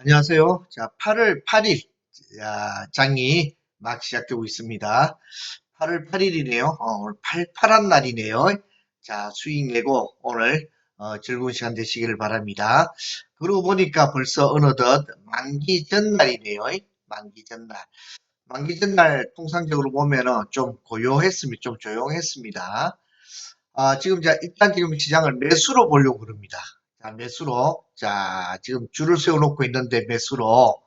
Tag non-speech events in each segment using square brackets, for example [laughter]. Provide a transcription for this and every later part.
안녕하세요. 자, 8월 8일 자, 장이 막 시작되고 있습니다. 8월 8일이네요. 어, 오늘 팔팔한 날이네요. 자, 수익 내고 오늘 어, 즐거운 시간 되시기를 바랍니다. 그러고 보니까 벌써 어느덧 만기 전날이네요. 만기 전날. 만기 전날 통상적으로 보면은 좀 고요했습니다. 좀 조용했습니다. 아, 지금 자, 일단 지금 시장을 매수로 보려고 그럽니다. 자, 매수로. 자, 지금 줄을 세워놓고 있는데, 매수로.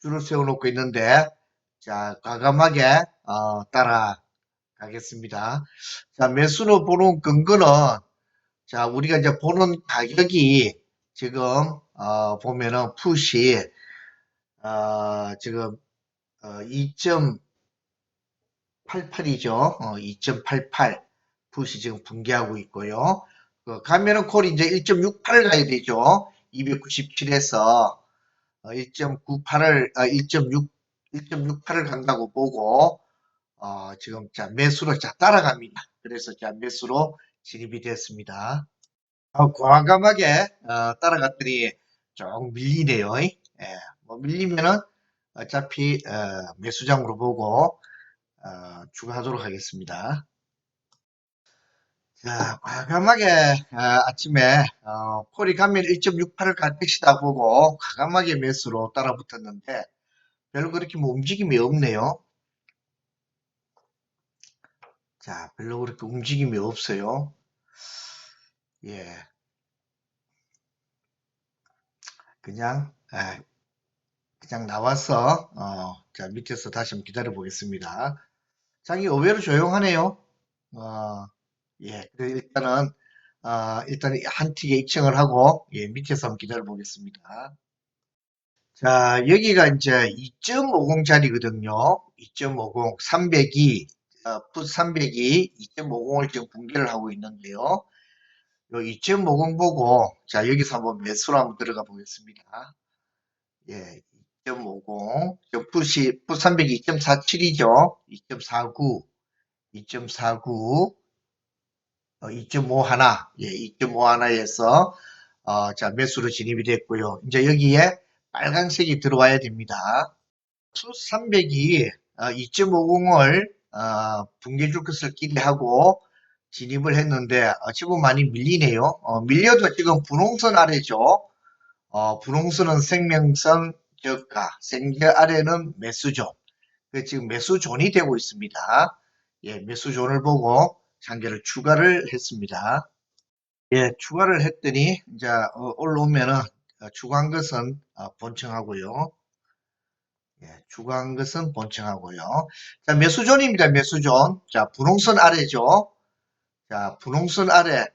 줄을 세워놓고 있는데, 자, 과감하게, 어, 따라가겠습니다. 자, 매수로 보는 근거는, 자, 우리가 이제 보는 가격이 지금, 어, 보면은 푸시, 어, 지금, 어, 2.88이죠. 어, 2.88. 푸시 지금 붕괴하고 있고요. 그 가면은 콜이 이제 1.68을 가야 되죠. 297에서 1.98을 1.6 1.68을 간다고 보고 어, 지금 자 매수로 자 따라갑니다. 그래서 자 매수로 진입이 됐습니다. 어, 과감하게 어, 따라갔더니 좀 밀리네요. 예, 뭐 밀리면은 어차피 어, 매수장으로 보고 어, 추가하도록 하겠습니다. 자, 과감하게 아, 아침에 어, 콜이 가면 1.68을 갈 것이다 보고 과감하게 매수로 따라붙었는데 별로 그렇게 뭐 움직임이 없네요. 자, 별로 그렇게 움직임이 없어요. 예. 그냥 아, 그냥 나와서 어, 자 밑에서 다시 한번 기다려 보겠습니다. 장이 의외로 조용하네요. 어, 예, 그래 일단은 어, 일단 한 틱에 입증을 하고 예, 밑에서 한번 기다려 보겠습니다. 자, 여기가 이제 2.50짜리거든요. 2.50, 302, 어, 풋 302, 2.50을 지금 붕괴를 하고 있는데요. 요2.50 보고 자 여기서 한번 매수로 한번 들어가 보겠습니다. 예, 2.50, 저 풋이 풋 300이 2.47이죠. 2.49, 2.49, 어, 2.5 하나, 예, 2.5 하나에서 어, 자 매수로 진입이 됐고요. 이제 여기에 빨간색이 들어와야 됩니다. 풋 300이 어, 2.50을 어, 붕괴 줄 것을 기대하고 진입을 했는데 어, 지금 많이 밀리네요. 어, 밀려도 지금 분홍선 아래죠. 어, 분홍선은 생명선 저가, 생계 아래는 매수존. 그 지금 매수존이 되고 있습니다. 예, 매수존을 보고 장계를 추가를 했습니다. 예, 추가를 했더니 이제 어, 올라오면은 어, 추가한 것은 어, 본청하고요. 예, 추가한 것은 본청하고요. 자, 매수존입니다. 매수존. 자, 분홍선 아래죠. 자, 분홍선 아래,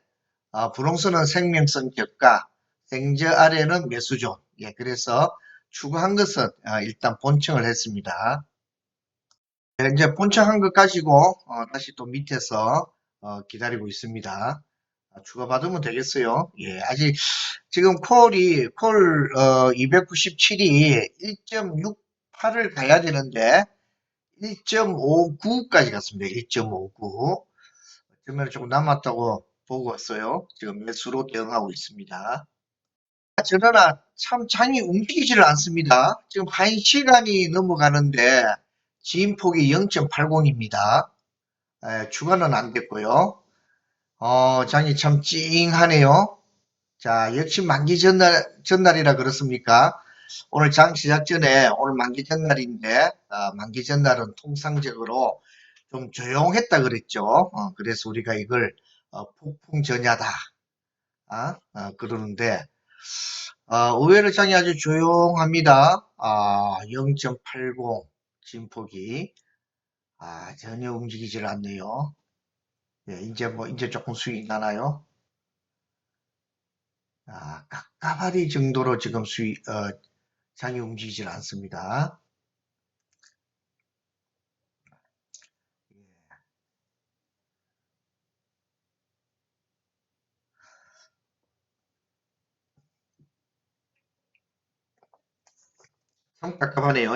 아, 분홍선은 생명선 저가, 생저 아래는 매수존. 예, 그래서 추가한 것은 아, 일단 본청을 했습니다. 예, 이제 본청한 것 가지고 어, 다시 또 밑에서 어, 기다리고 있습니다. 아, 추가 받으면 되겠어요. 예, 아직 지금 콜이 콜 어, 297이 1.68을 가야 되는데 1.59까지 갔습니다. 1.59. 그러면 조금 남았다고 보고 왔어요. 지금 매수로 대응하고 있습니다. 저러나 참 장이 움직이지를 않습니다. 지금 1시간이 넘어가는데 지인폭이 0.80입니다. 추가는 안 됐고요. 어, 장이 참 찡하네요. 자, 역시 만기 전날, 전날이라 그렇습니까? 오늘 장 시작 전에 오늘 만기 전날인데 어, 만기 전날은 통상적으로 좀 조용했다 그랬죠. 어, 그래서 우리가 이걸 어, 폭풍 전야다. 아, 어, 그러는데 어, 의외로 장이 아주 조용합니다. 아, 0.80 진폭이 아, 전혀 움직이질 않네요. 예, 이제 뭐 이제 조금 수익 나나요? 아, 깝깝하리 정도로 지금 수익 어, 장이 움직이질 않습니다. 참 깝깝하네요.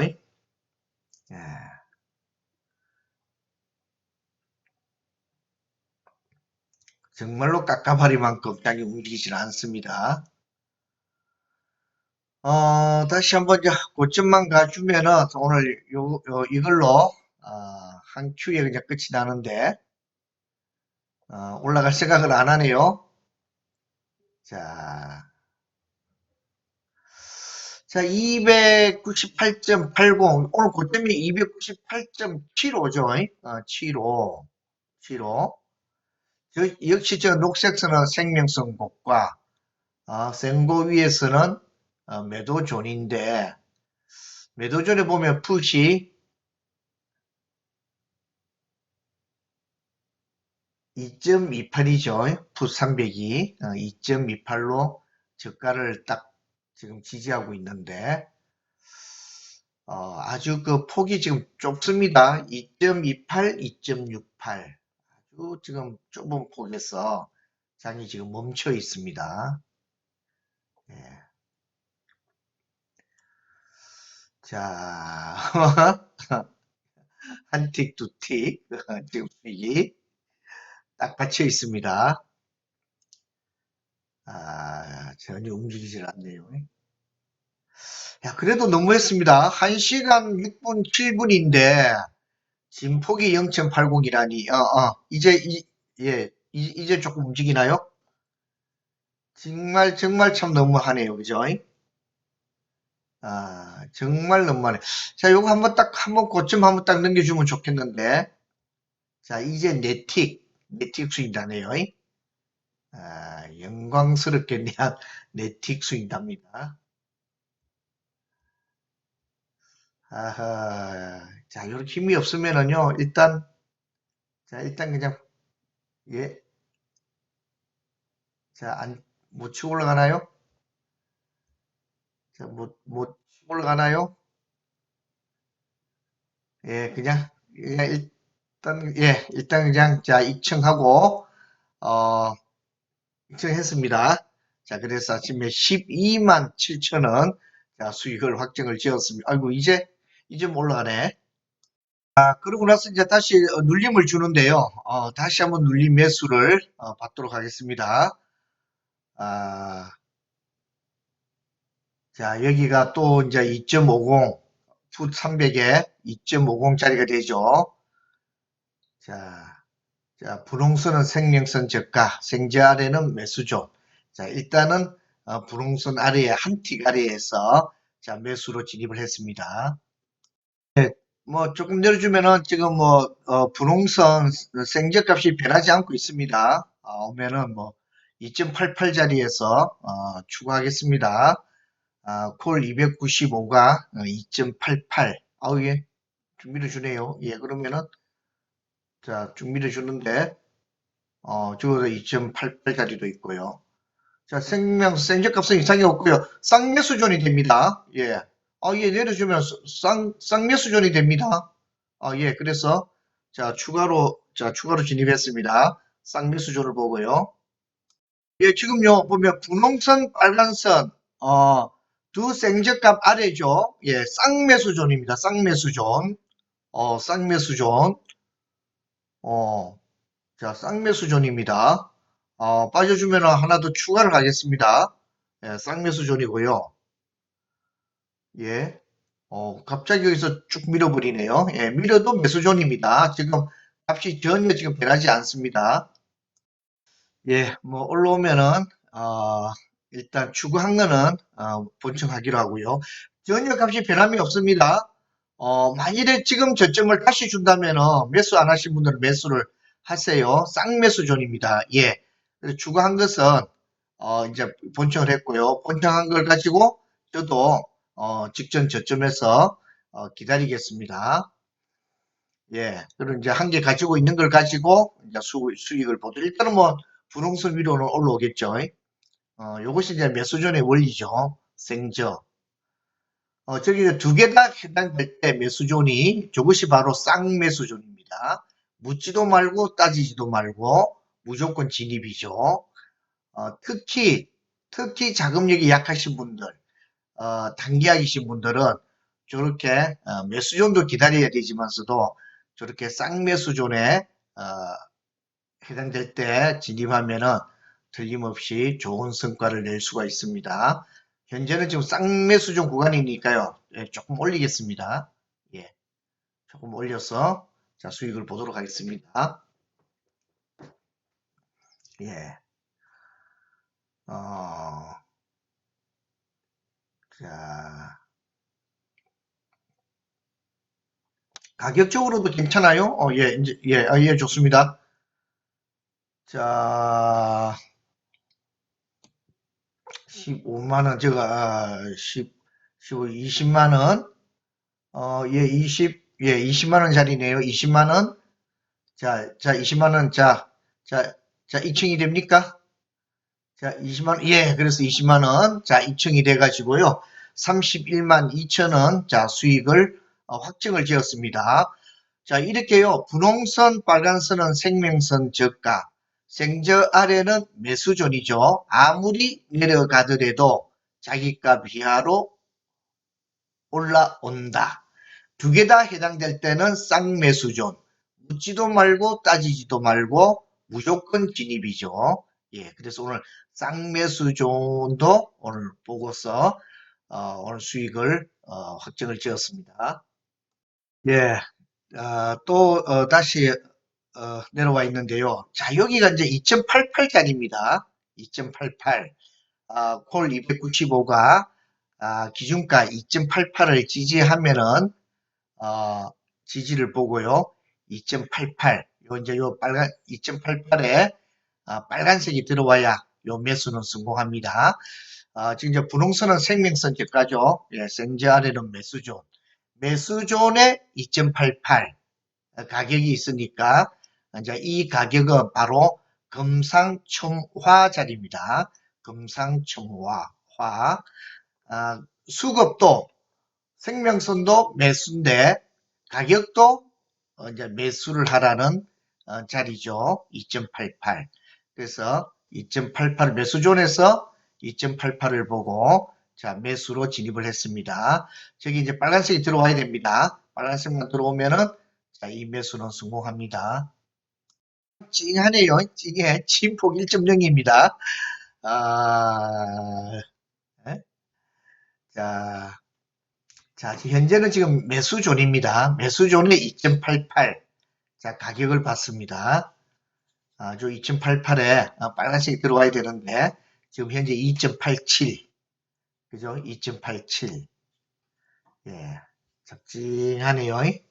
정말로 깝깝하리만큼 장이 움직이질 않습니다. 어, 다시 한번 고점만 가주면은 오늘 요, 요 이걸로 어, 한 큐에 그냥 끝이 나는데 어, 올라갈 생각을 안 하네요. 자, 자 298.80 오늘 고점이 298.75죠. 어, 75, 75. 저, 역시 저 녹색선은 생명성 곡과 어, 생고 위에서는 어, 매도존인데 매도존에 보면 풋이 2.28이죠. 풋 300이 2.28로 저가를 딱 지금 지지하고 있는데 어, 아주 그 폭이 지금 좁습니다. 2.28, 2.68 아주 지금 좁은 폭에서 장이 지금 멈춰 있습니다. 예. 자, [laughs] 한 틱, 두 틱, [laughs] 수익이 딱 받쳐 있습니다. 아, 전혀 움직이질 않네요. 야, 그래도 너무했습니다. 1시간 6분 7분인데, 지금 폭이 0.80이라니, 어, 어, 이제, 이, 예, 이, 이제 조금 움직이나요? 정말, 정말 참 너무하네요. 그죠? 아, 정말 너무하네. 자, 요거 한번 딱, 한번 고점 한번 딱 넘겨주면 좋겠는데. 자, 이제 네틱, 네틱 수익 나네요. 아, 영광스럽게 그냥 [laughs] 네틱 수익 납니다. 아하, 자, 요렇게 힘이 없으면은요, 일단, 자, 일단 그냥, 예. 자, 안, 못 치고 올라가나요? 자, 못, 못 치고 올라가나요? 예, 그냥, 그냥 일단, 예, 일단 그냥, 자, 입청하고, 어, 입청했습니다. 자, 그래서 아침에 12만 7천원, 자, 수익을 확정을 지었습니다. 아이고, 이제, 이제 올라가네. 아, 그러고 나서 이제 다시 어, 눌림을 주는데요. 어, 다시 한번 눌림 매수를 어, 받도록 하겠습니다. 아, 자, 여기가 또 이제 2.50, 풋 300에 2.50짜리가 되죠. 자, 자, 분홍선은 생명선 저가, 생제 아래는 매수죠. 자, 일단은 어, 분홍선 아래에 한 틱 아래에서 자, 매수로 진입을 했습니다. 네, 뭐 조금 내려주면은 지금 뭐 어, 분홍선 생제값이 변하지 않고 있습니다. 어, 오면은 뭐 2.88짜리에서 어, 추가하겠습니다. 아, 콜 295가 2.88. 아우, 예. 좀 밀어주네요. 예, 그러면은, 자, 쭉 밀어주는데, 어, 적어도 2.88짜리도 있고요. 자, 생명, 생적값은 이상이 없고요. 쌍매수존이 됩니다. 예. 아, 예, 내려주면 쌍, 쌍매수존이 됩니다. 아, 예, 그래서, 자, 추가로, 자, 추가로 진입했습니다. 쌍매수존을 보고요. 예, 지금요, 보면 분홍선, 빨간선, 어, 두 생적값 아래죠. 예, 쌍매수존입니다. 쌍매수존. 어, 쌍매수존. 어, 자, 쌍매수존입니다. 어, 빠져주면 하나 더 추가를 하겠습니다. 예, 쌍매수존이고요. 예. 어, 갑자기 여기서 쭉 밀어버리네요. 예, 밀어도 매수존입니다. 지금 값이 전혀 지금 변하지 않습니다. 예, 뭐 올라오면은 어, 일단 추구한 거는 어, 본청하기로 하고요. 전혀 값이 변함이 없습니다. 어, 만일에 지금 저점을 다시 준다면 매수 안 하신 분들은 매수를 하세요. 쌍매수존입니다. 예. 추구한 것은 어, 이제 본청을 했고요. 본청한 걸 가지고 저도 어, 직전 저점에서 어, 기다리겠습니다. 예. 그리고 이제 한 개 가지고 있는 걸 가지고 이제 수, 수익을 보도 일단은 뭐 분홍선 위로는 올라오겠죠. 어, 요것이 이제 매수존의 원리죠. 생저. 어, 저기 두 개 다 해당될 때 매수존이 저것이 바로 쌍매수존입니다. 묻지도 말고 따지지도 말고 무조건 진입이죠. 어, 특히 특히 자금력이 약하신 분들, 어, 단기약이신 분들은 저렇게 어, 매수 존도 기다려야 되지만서도 저렇게 쌍매수 존에 어, 해당될 때 진입하면은 틀림없이 좋은 성과를 낼 수가 있습니다. 현재는 지금 쌍매수종 구간이니까요. 예, 조금 올리겠습니다. 예, 조금 올려서 자 수익을 보도록 하겠습니다. 예, 어, 자 가격적으로도 괜찮아요. 어, 예, 이제 예, 아, 예, 좋습니다. 자. 15만원, 제가, 10, 15, 20만원, 어, 예, 20, 예, 20만원 짜리네요. 20만원. 자, 자, 20만원, 자, 자, 자, 2층이 됩니까? 자, 20만원, 예, 그래서 20만원. 자, 2층이 돼가지고요. 31만 2천원, 자, 수익을, 어, 확정을 지었습니다. 자, 이렇게요. 분홍선, 빨간선은 생명선 저가, 생저 아래는 매수존이죠. 아무리 내려가더라도 자기가 이하로 올라온다. 두 개 다 해당될 때는 쌍매수존. 묻지도 말고 따지지도 말고 무조건 진입이죠. 예, 그래서 오늘 쌍매수존도 오늘 보고서 어, 오늘 수익을 어, 확정을 지었습니다. 예, 어, 또 어, 다시 어, 내려와 있는데요. 자, 여기가 이제 2.88짜리입니다. 2.88. 아, 콜 295가 아, 기준가 2.88을 지지하면은 어, 지지를 보고요. 2.88. 요 이제 요 빨간 2.88에 아, 빨간색이 들어와야 요 매수는 성공합니다. 아, 지금 이제 분홍선은 생명선 저가죠. 예, 생저 아래는 매수존. 매수존에 2.88 가격이 있으니까 이제 이 가격은 바로 금상첨화 자리입니다. 금상첨화 화 아, 수급도 생명선도 매수인데 가격도 어, 이제 매수를 하라는 어, 자리죠. 2.88 그래서 2.88 매수존에서 2.88을 보고 자 매수로 진입을 했습니다. 저기 이제 빨간색이 들어와야 됩니다. 빨간색만 들어오면은 자, 이 매수는 성공합니다. 찡하네요. 찡해. 침폭 1.0입니다. 아, 에? 자, 자, 현재는 지금 매수존입니다. 매수존에 2.88. 자, 가격을 받습니다. 아, 저 2.88에 빨간색이 들어와야 되는데, 지금 현재 2.87. 그죠? 2.87. 예. 적진하네요. 에,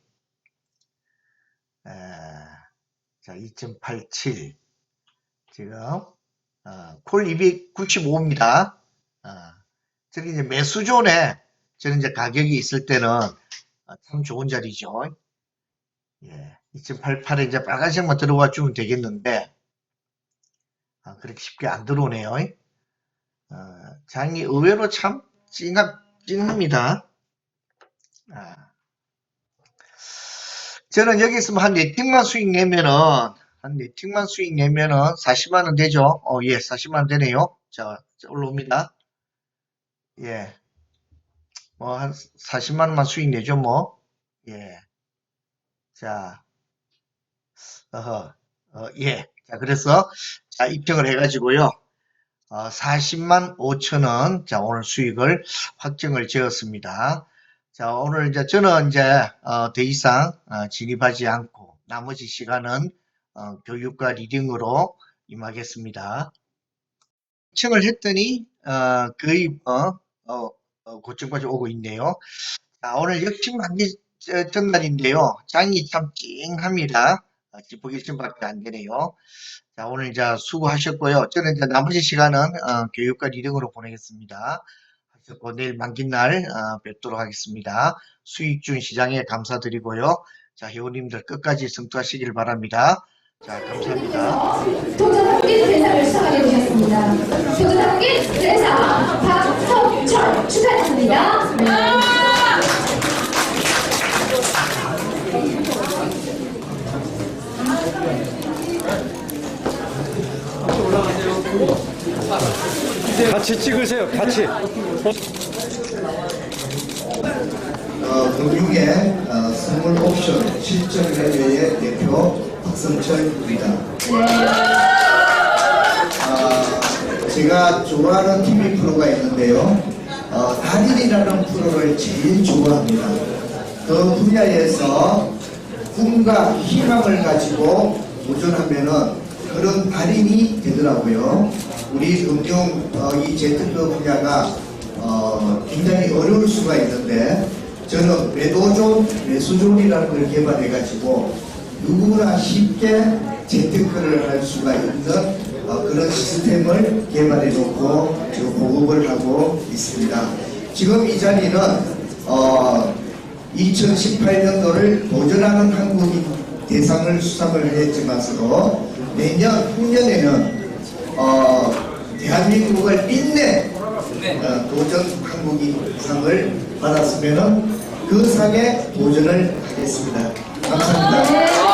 자, 2.87. 지금, 어, 콜 295입니다. 어, 저기 이제 매수존에 저는 이제 가격이 있을 때는 어, 참 좋은 자리죠. 예, 2.88에 이제 빨간색만 들어와 주면 되겠는데, 아, 그렇게 쉽게 안 들어오네요. 어, 장이 의외로 참 찡합, 찡합니다. 아. 저는 여기 있으면 한 네틱만 수익 내면은, 한 네틱만 수익 내면은 40만원 되죠? 어, 예, 40만원 되네요. 자, 자, 올라옵니다. 예. 뭐, 한 40만원만 수익 내죠, 뭐. 예. 자, 어허, 어, 예. 자, 그래서, 자, 입증을 해가지고요. 어, 40만 5천원, 자, 오늘 수익을 확정을 지었습니다. 자, 오늘 이제 저는 이제, 어, 더 이상, 어, 진입하지 않고, 나머지 시간은, 어, 교육과 리딩으로 임하겠습니다. 층을 했더니, 어, 거의, 어, 어, 어, 고점까지 오고 있네요. 자, 오늘 역시 만기 저- 전날인데요. 장이 참 찡합니다. 어, 지포기쯤밖에 안 되네요. 자, 오늘 이제 수고하셨고요. 저는 이제 나머지 시간은, 어, 교육과 리딩으로 보내겠습니다. 하셨고, 내일 만기날, 어, 뵙도록 하겠습니다. 수익준 시장에 감사드리고요. 자, 회원님들 끝까지 성투하시길 바랍니다. 자, 감사합니다. 같이 찍으세요. 같이. 어, 금융의 어, 선물 옵션 실전회의 대표 박성철 입니다. 아, 제가 좋아하는 TV 프로가 있는데요. 달인이라는 프로를 제일 좋아합니다. 그 분야에서 꿈과 희망을 가지고 도전하면은 그런 달인이 되더라고요. 우리 금융 어, 이 재테크 분야가 어, 굉장히 어려울 수가 있는데 저는 매도존, 매수존이라는 걸 개발해가지고 누구나 쉽게 재테크를 할 수가 있는 어, 그런 시스템을 개발해 놓고 지금 보급을 하고 있습니다. 지금 이 자리는 어, 2018년도를 도전하는 한국인 대상을 수상을 했지만서도 내년 후년에는 어, 대한민국을 빛낸 어, 도전 한국인 상을 받았으면은 그 상에 도전을 하겠습니다. 감사합니다. 네.